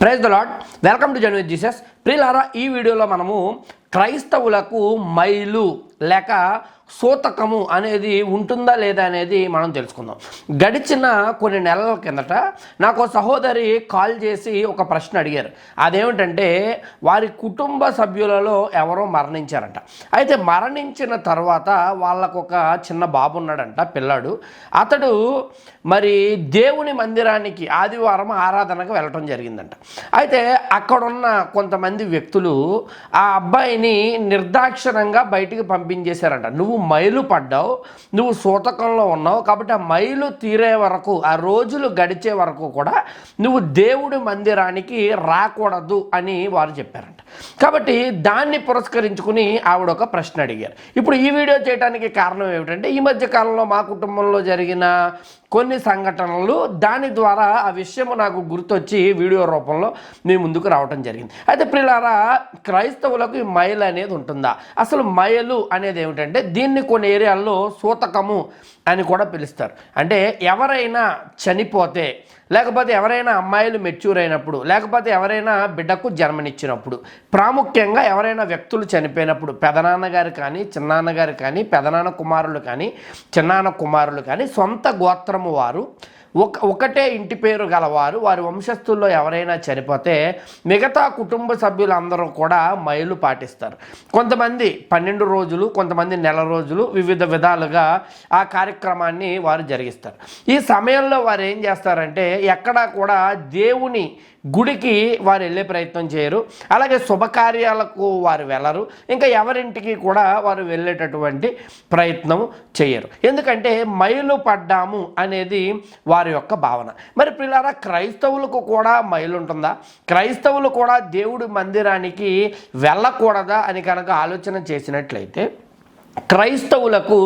Praise the Lord welcome to January Jesus ప్రిలారా ఈ వీడియోలో మనము క్రైస్తవులకు మైలు లేక సూతకము అనేది ఉంటుందా లేదా అనేది మనం తెలుసుకుందాం. గడిచిన కొన్ని నెలల కిందట నాకు సహోదరి కాల్ చేసి ఒక ప్రశ్న అడిగారు. అదేమిటంటే వారి కుటుంబ సభ్యులలో ఎవరో మరణించారంట. అయితే మరణించిన తర్వాత వాళ్ళకు ఒక చిన్న బాబు ఉన్నాడంట పిల్లాడు. అతడు మరి దేవుని మందిరానికి ఆదివారం ఆరాధనకు వెళ్ళటం జరిగిందంట. అయితే అక్కడున్న కొంతమంది వ్యక్తులు ఆ అబ్బాయిని నిర్దాక్షిణంగా బయటికి పంపించేశారంట. నువ్వు నువ్వు మైలు పడ్డావు నువ్వు సూతకంలో ఉన్నావు కాబట్టి ఆ మైలు తీరే వరకు ఆ రోజులు గడిచే వరకు కూడా నువ్వు దేవుడి మందిరానికి రాకూడదు అని వారు చెప్పారంట. కాబట్టి దాన్ని పురస్కరించుకుని ఆవిడ ఒక ప్రశ్న అడిగారు. ఇప్పుడు ఈ వీడియో చేయడానికి కారణం ఏమిటంటే ఈ మధ్య కాలంలో మా కుటుంబంలో జరిగిన కొన్ని సంఘటనలు దాని ద్వారా ఆ విషయం నాకు గుర్తొచ్చి వీడియో రూపంలో మీ ముందుకు రావటం జరిగింది. అయితే ప్రియులారా క్రైస్తవులకు ఈ మైల్ అనేది ఉంటుందా? అసలు మైలు అనేది ఏమిటంటే దీన్ని కొన్ని ఏరియాల్లో సూతకము అని కూడా పిలుస్తారు. అంటే ఎవరైనా చనిపోతే లేకపోతే ఎవరైనా అమ్మాయిలు మెచ్యూర్ అయినప్పుడు లేకపోతే ఎవరైనా బిడ్డకు జన్మనిచ్చినప్పుడు ప్రాముఖ్యంగా ఎవరైనా వ్యక్తులు చనిపోయినప్పుడు పెదనాన్నగారు కానీ చిన్నాన్నగారు కానీ పెదనాన్న కుమారులు కానీ చిన్నాన్న కుమారులు కానీ సొంత గోత్రము వారు ఒక ఒకటే ఇంటి పేరు గలవారు వారి వంశస్థుల్లో ఎవరైనా చనిపోతే మిగతా కుటుంబ సభ్యులందరూ కూడా మైలు పాటిస్తారు. కొంతమంది పన్నెండు రోజులు కొంతమంది నెల రోజులు వివిధ విధాలుగా ఆ కార్యక్రమాన్ని వారు జరిగిస్తారు. ఈ సమయంలో వారు ఏం చేస్తారంటే ఎక్కడా కూడా దేవుని గుడికి వారు వెళ్ళే ప్రయత్నం చేయరు. అలాగే శుభకార్యాలకు వారు వెళ్ళరు. ఇంకా ఎవరింటికి కూడా వారు వెళ్ళేటటువంటి ప్రయత్నం చేయరు. ఎందుకంటే మైలు పడ్డాము అనేది వారి యొక్క భావన. మరి పిల్లారా క్రైస్తవులకు కూడా మైలు ఉంటుందా క్రైస్తవులు కూడా దేవుడి మందిరానికి వెళ్ళకూడదా అని కనుక ఆలోచన చేసినట్లయితే క్రైస్తవులకు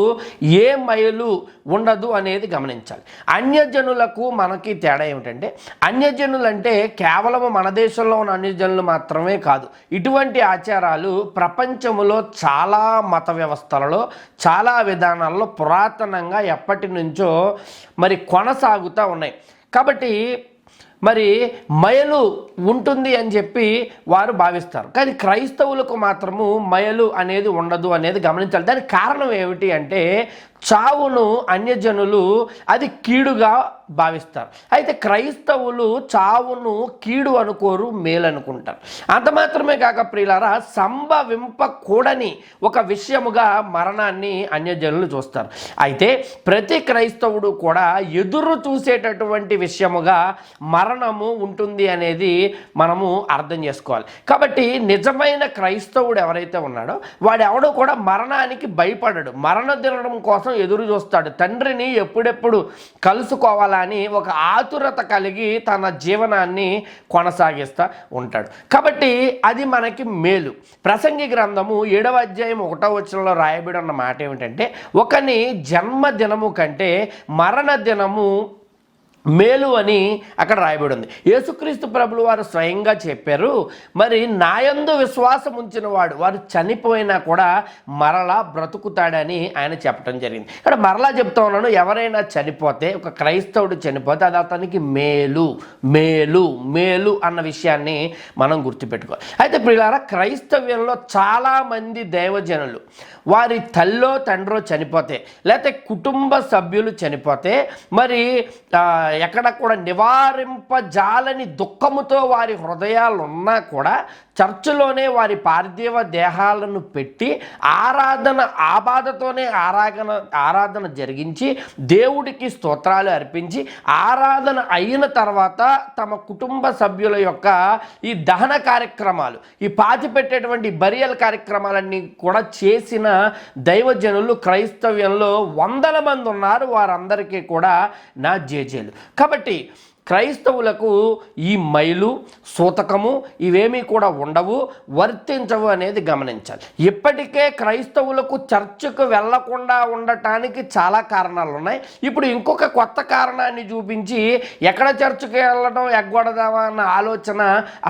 ఏ మైలు ఉండదు అనేది గమనించాలి. అన్యజనులకు మనకి తేడా ఏమిటంటే అన్యజనులు అంటే కేవలం మన దేశంలో ఉన్న అన్యజనులు మాత్రమే కాదు ఇటువంటి ఆచారాలు ప్రపంచంలో చాలా మత వ్యవస్థలలో చాలా విధానాల్లో పురాతనంగా ఎప్పటి నుంచో మరి కొనసాగుతూ ఉన్నాయి. కాబట్టి మరి మయలు ఉంటుంది అని చెప్పి వారు భావిస్తారు. కానీ క్రైస్తవులకు మాత్రము మయలు అనేది ఉండదు అనేది గమనించాలి. దానికి కారణం ఏమిటి అంటే చావును అన్యజనులు అది కీడుగా భావిస్తారు. అయితే క్రైస్తవులు చావును కీడు అనుకోరు మేలు అనుకుంటారు. అంత మాత్రమే కాక ప్రియులారా సంభవింపకూడని ఒక విషయముగా మరణాన్ని అన్యజనులు చూస్తారు. అయితే ప్రతి క్రైస్తవుడు కూడా ఎదురు చూసేటటువంటి విషయముగా మరణము ఉంటుంది అనేది మనము అర్థం చేసుకోవాలి. కాబట్టి నిజమైన క్రైస్తవుడు ఎవరైతే ఉన్నాడో వాడు ఎవడో కూడా మరణానికి భయపడడు. మరణ దినడం కోసం ఎదురు చూస్తాడు. తండ్రిని ఎప్పుడెప్పుడు కలుసుకోవాలని ఒక ఆతురత కలిగి తన జీవనాన్ని కొనసాగిస్తూ ఉంటాడు. కాబట్టి అది మనకి మేలు. ప్రసంగి గ్రంథము ఏడవ అధ్యాయం ఒకటో వచనంలో రాయబడి ఉన్న మాట ఏమిటంటే ఒకని జన్మదినము కంటే మరణ దినము మేలు అని అక్కడ రాయబడి ఉంది. యేసుక్రీస్తు ప్రభులు వారు స్వయంగా చెప్పారు మరి నాయందు విశ్వాసం ఉంచిన వాడు వారు చనిపోయినా కూడా మరలా బ్రతుకుతాడని ఆయన చెప్పడం జరిగింది. ఇక్కడ మరలా చెప్తా ఉన్నాను ఎవరైనా చనిపోతే ఒక క్రైస్తవుడు చనిపోతే అది అతనికి మేలు మేలు మేలు అన్న విషయాన్ని మనం గుర్తుపెట్టుకోవాలి. అయితే ప్రియులారా క్రైస్తవ్యంలో చాలామంది దైవజనులు వారి తల్లో తండ్రో చనిపోతే లేకపోతే కుటుంబ సభ్యులు చనిపోతే మరి ఎక్కడ కూడా నివారింపజాలని దుఃఖముతో వారి హృదయాలు ఉన్నా కూడా చర్చిలోనే వారి పార్థివ దేహాలను పెట్టి ఆరాధన ఆ బాధతోనే ఆరాధన ఆరాధన జరిగించి దేవుడికి స్తోత్రాలు అర్పించి ఆరాధన అయిన తర్వాత తమ కుటుంబ సభ్యుల యొక్క ఈ దహన కార్యక్రమాలు ఈ పాతి పెట్టేటువంటి బరియల్ కార్యక్రమాలన్నీ కూడా చేసిన దైవజనులు క్రైస్తవ్యంలో వందల మంది ఉన్నారు. వారందరికీ కూడా నా జేజేలు కాబట్టి క్రైస్తవులకు ఈ మైలు సూతకము ఇవేమీ కూడా ఉండవు వర్తించవు అనేది గమనించాలి. ఇప్పటికే క్రైస్తవులకు చర్చకు వెళ్ళకుండా ఉండటానికి చాలా కారణాలు ఉన్నాయి. ఇప్పుడు ఇంకొక కొత్త కారణాన్ని చూపించి ఎక్కడ చర్చకు వెళ్ళడం ఎగ్గొడదామా అన్న ఆలోచన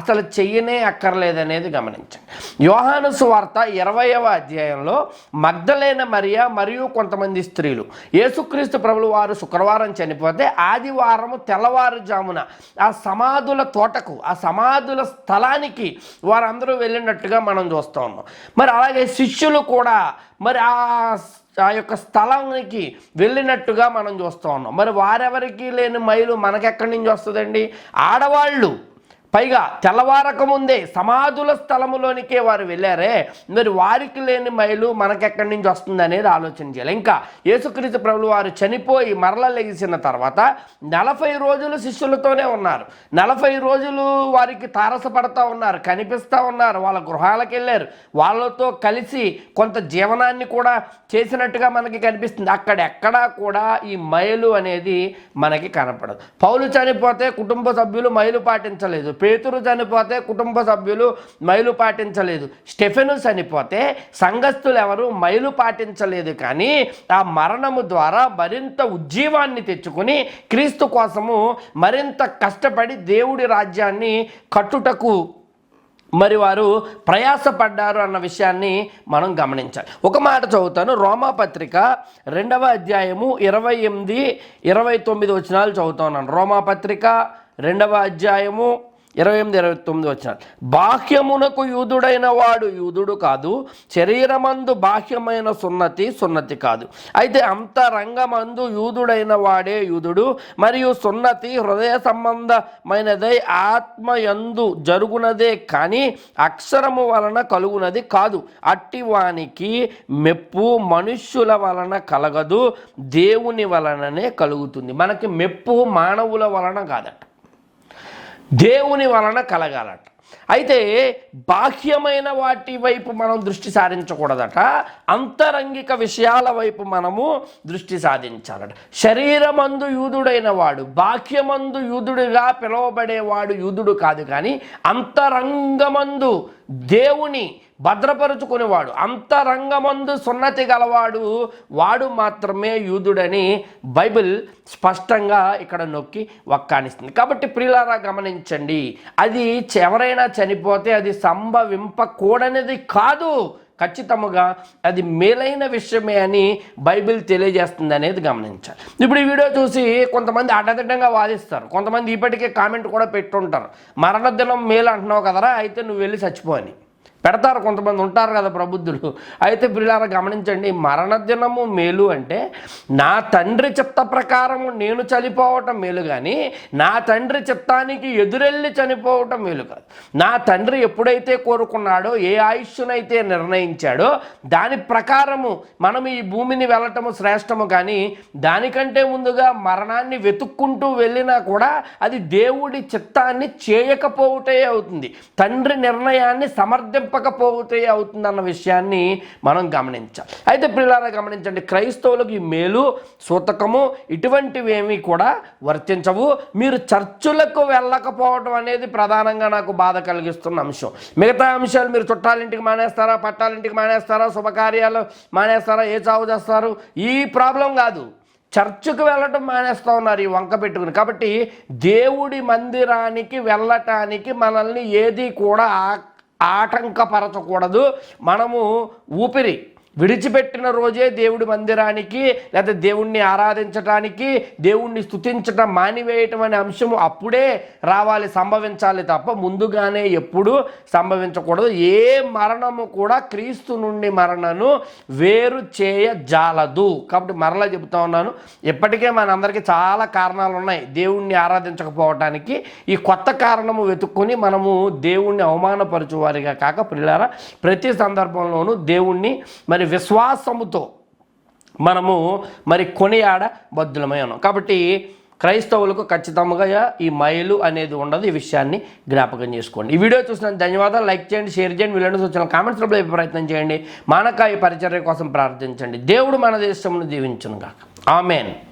అసలు చెయ్యనే అక్కర్లేదనేది గమనించండి. యోహాను సువార్త ఇరవయవ అధ్యాయంలో మగ్ధలైన మరియా మరియు కొంతమంది స్త్రీలు. యేసుక్రీస్తు ప్రభులు వారు శుక్రవారం చనిపోతే ఆదివారము తెల్లవారు తెల్లవారుజామున ఆ సమాధుల తోటకు ఆ సమాధుల స్థలానికి వారందరూ వెళ్ళినట్టుగా మనం చూస్తూ ఉన్నాం. మరి అలాగే శిష్యులు కూడా మరి ఆ ఆ యొక్క స్థలానికి వెళ్ళినట్టుగా మనం చూస్తూ ఉన్నాం. మరి వారెవరికి లేని మైలు మనకెక్కడి నుంచి వస్తుందండి? ఆడవాళ్ళు. పైగా తెల్లవారక ముందే సమాధుల స్థలములోనికే వారు వెళ్ళారే. మరి వారికి లేని మైలు మనకెక్కడి నుంచి వస్తుంది అనేది ఆలోచన చేయాలి. ఇంకా యేసుక్రీస్తు ప్రభులు వారు చనిపోయి మరల లెగిసిన తర్వాత నలభై రోజులు శిష్యులతోనే ఉన్నారు. నలభై రోజులు వారికి తారసపడతా ఉన్నారు కనిపిస్తూ ఉన్నారు వాళ్ళ గృహాలకు వెళ్ళారు. వాళ్ళతో కలిసి కొంత జీవనాన్ని కూడా చేసినట్టుగా మనకి కనిపిస్తుంది. అక్కడెక్కడా కూడా ఈ మైలు అనేది మనకి కనపడదు. పౌలు చనిపోతే కుటుంబ సభ్యులు మైలు పాటించలేదు. పేతురు చనిపోతే కుటుంబ సభ్యులు మైలు పాటించలేదు. స్టెఫెను చనిపోతే సంఘస్థులు ఎవరు మైలు పాటించలేదు కానీ ఆ మరణము ద్వారా మరింత ఉజ్జీవాన్ని తెచ్చుకుని క్రీస్తు కోసము మరింత కష్టపడి దేవుడి రాజ్యాన్ని కట్టుటకు మరి వారు ప్రయాసపడ్డారు అన్న విషయాన్ని మనం గమనించాలి. ఒక మాట చదువుతాను. రోమాపత్రిక రెండవ అధ్యాయము ఇరవై ఎనిమిది ఇరవై తొమ్మిది వచనాలు చదువుతున్నాను రోమాపత్రిక రెండవ అధ్యాయము ఇరవై ఎనిమిది ఇరవై తొమ్మిది వచ్చిన బాహ్యమునకు యూదుడైన వాడు యూదుడు కాదు శరీరమందు బాహ్యమైన సున్నతి సున్నతి కాదు. అయితే అంతరంగమందు యూదుడైన వాడే యూదుడు మరియు సున్నతి హృదయ సంబంధమైనదై ఆత్మయందు జరుగునదే కానీ అక్షరము వలన కలుగునది కాదు. అట్టివానికి మెప్పు మనుష్యుల వలన కలగదు దేవుని వలననే కలుగుతుంది. మనకి మెప్పు మానవుల వలన కాదట. దేవుని వలన కలగాలట. అయితే బాహ్యమైన వాటి వైపు మనం దృష్టి సారించకూడదట. అంతరంగిక విషయాల వైపు మనము దృష్టి సాధించాలట. శరీరమందు యూదుడైన వాడు బాహ్యమందు యూదుడిగా పిలువబడేవాడు యూదుడు కాదు కానీ అంతరంగమందు దేవుని భద్రపరుచుకునేవాడు. అంతరంగమందు సున్నతి గలవాడు వాడు మాత్రమే యూదుడని బైబిల్ స్పష్టంగా ఇక్కడ నొక్కి వక్కానిస్తుంది. కాబట్టి ప్రియులారా గమనించండి. అది ఎవరైనా చనిపోతే అది సంభవింపకూడనిది కాదు. ఖచ్చితముగా అది మేలైన విషయమే అని బైబిల్ తెలియజేస్తుంది అనేది గమనించాలి. ఇప్పుడు ఈ వీడియో చూసి కొంతమంది అడ్డదిడ్డంగా వాదిస్తారు. కొంతమంది ఇప్పటికే కామెంట్ కూడా పెట్టుంటారు. మరణదినం మేలు అంటున్నావు కదరా అయితే నువ్వు వెళ్ళి చచ్చిపోని పెడతారు కొంతమంది ఉంటారు కదా ప్రబుద్ధులు. అయితే పిల్లల గమనించండి మరణదినము మేలు అంటే నా తండ్రి చిత్త ప్రకారము నేను చనిపోవటం మేలు కానీ నా తండ్రి చిత్తానికి ఎదురెళ్ళి చనిపోవటం మేలు కాదు. నా తండ్రి ఎప్పుడైతే కోరుకున్నాడో ఏ ఆయుష్నైతే నిర్ణయించాడో దాని ప్రకారము మనం ఈ భూమిని వెళ్ళటము శ్రేష్టము కానీ దానికంటే ముందుగా మరణాన్ని వెతుక్కుంటూ వెళ్ళినా కూడా అది దేవుడి చిత్తాన్ని చేయకపోవటే అవుతుంది. తండ్రి నిర్ణయాన్ని సమర్థింపకపోతే అవుతుందన్న విషయాన్ని మనం గమనించాలి. అయితే పిల్లల గమనించండి క్రైస్తవులకు ఈ మేలు సూతకము ఇటువంటివేమీ కూడా వర్తించవు. మీరు చర్చులకు వెళ్ళకపోవడం అనేది ప్రధానంగా నాకు బాధ కలిగిస్తున్న అంశం. మిగతా అంశాలు మీరు చుట్టాలింటికి మానేస్తారా పట్టాలింటికి మానేస్తారా శుభకార్యాలు మానేస్తారా ఏ చావు చేస్తారు? ఈ ప్రాబ్లం కాదు. చర్చ్కు వెళ్ళటం మానేస్తూ ఉన్నారు ఈ వంక పెట్టుకుని. కాబట్టి దేవుడి మందిరానికి వెళ్ళటానికి మనల్ని ఏది కూడా ఆటంకపరచకూడదు. మనము ఊపిరి విడిచిపెట్టిన రోజే దేవుడి మందిరానికి లేదా దేవుణ్ణి ఆరాధించటానికి దేవుణ్ణి స్థుతించటం మానివేయటం అనే అంశము అప్పుడే రావాలి సంభవించాలి తప్ప ముందుగానే ఎప్పుడు సంభవించకూడదు. ఏ మరణము కూడా క్రీస్తు నుండి మరణను వేరు చేయజాలదు. కాబట్టి మరలా చెబుతా ఉన్నాను ఇప్పటికే మనందరికీ చాలా కారణాలు ఉన్నాయి దేవుణ్ణి ఆరాధించకపోవటానికి ఈ కొత్త కారణము వెతుక్కొని మనము దేవుణ్ణి అవమానపరచు వారిగా కాక పిల్లారా ప్రతి సందర్భంలోనూ దేవుణ్ణి మరి విశ్వాసముతో మనము మరి కొనియాడ బద్దులమై ఉన్నాం. కాబట్టి క్రైస్తవులకు ఖచ్చితంగా ఈ మైలు అనేది ఉండదు. ఈ విషయాన్ని జ్ఞాపకం చేసుకోండి. ఈ వీడియో చూసిన ధన్యవాదాలు. లైక్ చేయండి షేర్ చేయండి. వీళ్ళని వచ్చిన కామెంట్స్లో ప్రయత్నం చేయండి. మానకాయ పరిచర్య కోసం ప్రార్థించండి. దేవుడు మన దేశంను దీవించునుగాక. ఆమెన్.